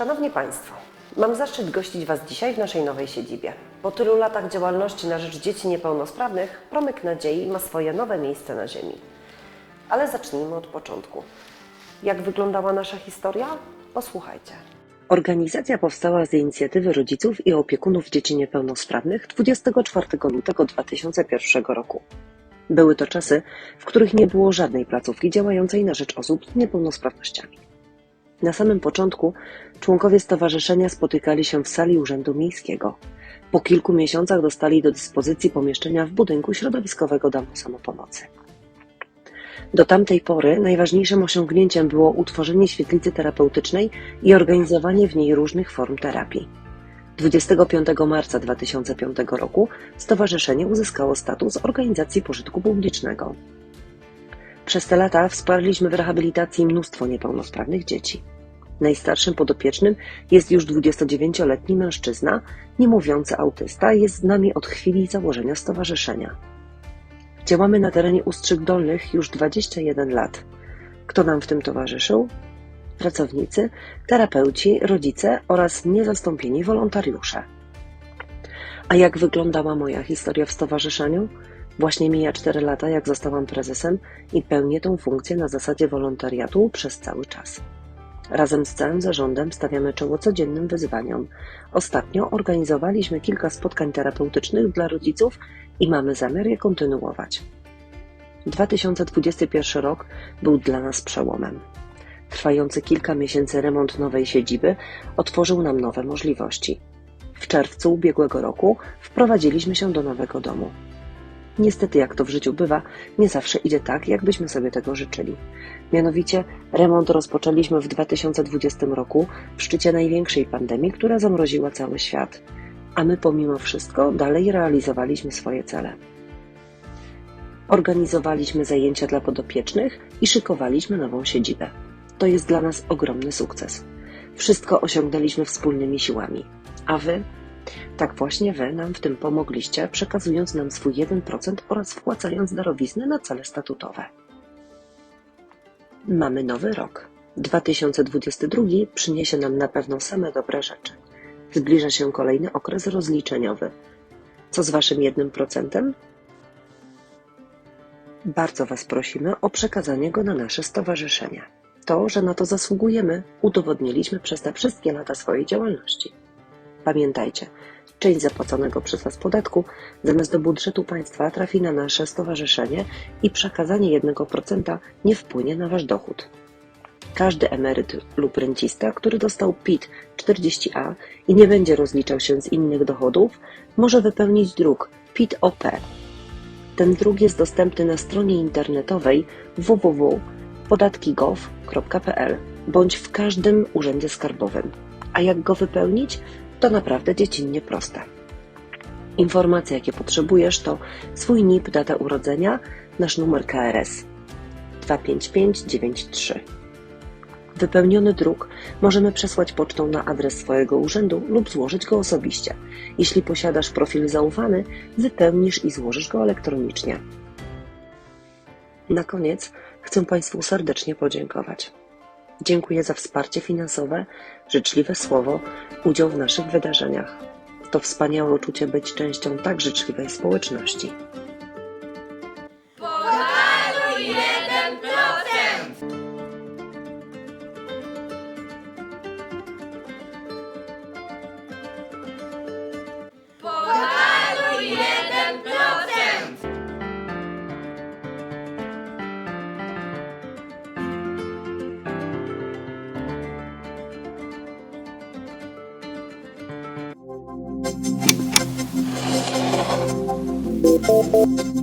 Szanowni Państwo, mam zaszczyt gościć Was dzisiaj w naszej nowej siedzibie. Po tylu latach działalności na rzecz dzieci niepełnosprawnych, Promyk Nadziei ma swoje nowe miejsce na ziemi. Ale zacznijmy od początku. Jak wyglądała nasza historia? Posłuchajcie. Organizacja powstała z inicjatywy rodziców i opiekunów dzieci niepełnosprawnych 24 lutego 2001 roku. Były to czasy, w których nie było żadnej placówki działającej na rzecz osób z niepełnosprawnościami. Na samym początku członkowie stowarzyszenia spotykali się w sali Urzędu Miejskiego. Po kilku miesiącach dostali do dyspozycji pomieszczenia w budynku środowiskowego domu samopomocy. Do tamtej pory najważniejszym osiągnięciem było utworzenie świetlicy terapeutycznej i organizowanie w niej różnych form terapii. 25 marca 2005 roku stowarzyszenie uzyskało status organizacji pożytku publicznego. Przez te lata wsparliśmy w rehabilitacji mnóstwo niepełnosprawnych dzieci. Najstarszym podopiecznym jest już 29-letni mężczyzna, niemówiący autysta, jest z nami od chwili założenia stowarzyszenia. Działamy na terenie Ustrzyk Dolnych już 21 lat. Kto nam w tym towarzyszył? Pracownicy, terapeuci, rodzice oraz niezastąpieni wolontariusze. A jak wyglądała moja historia w stowarzyszeniu? Właśnie mija 4 lata, jak zostałam prezesem i pełnię tą funkcję na zasadzie wolontariatu przez cały czas. Razem z całym zarządem stawiamy czoło codziennym wyzwaniom. Ostatnio organizowaliśmy kilka spotkań terapeutycznych dla rodziców i mamy zamiar je kontynuować. 2021 rok był dla nas przełomem. Trwający kilka miesięcy remont nowej siedziby otworzył nam nowe możliwości. W czerwcu ubiegłego roku wprowadziliśmy się do nowego domu. Niestety, jak to w życiu bywa, nie zawsze idzie tak, jakbyśmy sobie tego życzyli. Mianowicie, remont rozpoczęliśmy w 2020 roku, w szczycie największej pandemii, która zamroziła cały świat. A my pomimo wszystko dalej realizowaliśmy swoje cele. Organizowaliśmy zajęcia dla podopiecznych i szykowaliśmy nową siedzibę. To jest dla nas ogromny sukces. Wszystko osiągnęliśmy wspólnymi siłami. A wy? Tak właśnie wy nam w tym pomogliście, przekazując nam swój 1% oraz wpłacając darowiznę na cele statutowe. Mamy nowy rok. 2022 przyniesie nam na pewno same dobre rzeczy. Zbliża się kolejny okres rozliczeniowy. Co z waszym 1%? Bardzo Was prosimy o przekazanie go na nasze stowarzyszenie. To, że na to zasługujemy, udowodniliśmy przez te wszystkie lata swojej działalności. Pamiętajcie, część zapłaconego przez Was podatku zamiast do budżetu państwa trafi na nasze stowarzyszenie i przekazanie 1% nie wpłynie na Wasz dochód. Każdy emeryt lub rencista, który dostał PIT 40A i nie będzie rozliczał się z innych dochodów, może wypełnić druk PIT-OP. Ten druk jest dostępny na stronie internetowej www.podatki.gov.pl bądź w każdym urzędzie skarbowym. A jak go wypełnić? To naprawdę dziecinnie proste. Informacje, jakie potrzebujesz, to swój NIP, data urodzenia, nasz numer KRS 25593. Wypełniony druk możemy przesłać pocztą na adres swojego urzędu lub złożyć go osobiście. Jeśli posiadasz profil zaufany, wypełnisz i złożysz go elektronicznie. Na koniec chcę Państwu serdecznie podziękować. Dziękuję za wsparcie finansowe, życzliwe słowo, udział w naszych wydarzeniach. To wspaniałe uczucie być częścią tak życzliwej społeczności. Música